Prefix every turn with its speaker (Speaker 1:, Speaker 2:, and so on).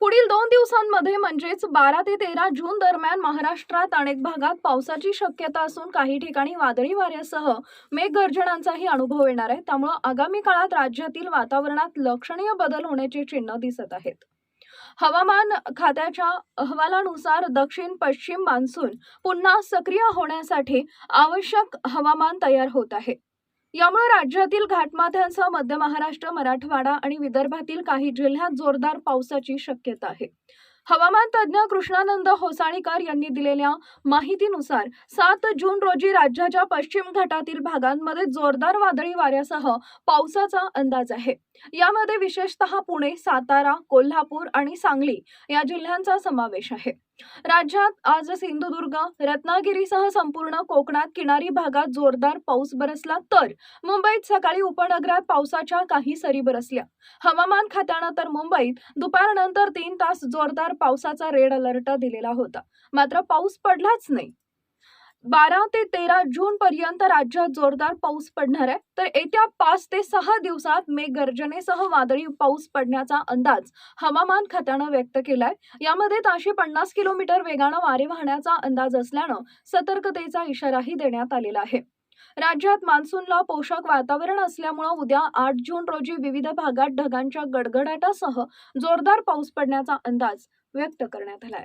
Speaker 1: पुढील दोन दिवसांमध्ये म्हणजेच बारा ते तेरा जून दरम्यान महाराष्ट्रात अनेक भागात पावसाची शक्यता असून काही ठिकाणी वादळी वाऱ्यासह मेघगर्जनांचाही अनुभव येणार आहे. त्यामुळे आगामी काळात राज्यातील वातावरणात लक्षणीय बदल होण्याची चिन्ह दिसत आहेत. हवामान खात्याच्या अहवालानुसार दक्षिण पश्चिम मान्सून पुन्हा सक्रिय होण्यासाठी आवश्यक हवामान तयार होत आहे. यामुळे राज्यातील घाटमाथ्यांसह मध्य महाराष्ट्र मराठवाडा आणि विदर्भातील काही जिल्ह्यात जोरदार पावसाची शक्यता आहे. हवामान तज्ज्ञ कृष्णानंद होसाळीकर यांनी दिलेल्या माहितीनुसार सात जून रोजी राज्याच्या पश्चिम घाटातील भागांमध्ये जोरदार वादळी वाऱ्यासह पावसाचा अंदाज आहे. यामध्ये विशेषतः पुणे सातारा कोल्हापूर आणि सांगली या जिल्ह्यांचा समावेश आहे. राज्यात आज सिंधुदुर्ग रत्नागिरीसह संपूर्ण कोकणात किनारी भागात जोरदार पाऊस बरसला तर मुंबईत सकाळी उपनगरात पावसाच्या काही सरी बरसल्या. हवामान खात्यानं तर मुंबईत दुपारनंतर तीन तास जोरदार पावसाचा रेड अलर्ट दिलेला होता. मात्र पाऊस पडलाच नाही. बारा ते तेरा जून पर्यंत राज्यात जोरदार पाऊस पडणार आहे. तर येत्या पाच ते सहा दिवसात मेघगर्जनेसह वादळी पाऊस पडण्याचा अंदाज हवामान खात्यानं व्यक्त केलाय. यामध्ये ताशे पन्नास किलोमीटर वेगानं वारे वाहण्याचा अंदाज असल्यानं सतर्कतेचा इशाराही देण्यात आलेला आहे. राज्यात मान्सूनला पोषक वातावरण असल्यामुळं उद्या आठ जून रोजी विविध भागात ढगांच्या गडगडाटासह जोरदार पाऊस पडण्याचा अंदाज व्यक्त करण्यात आलाय.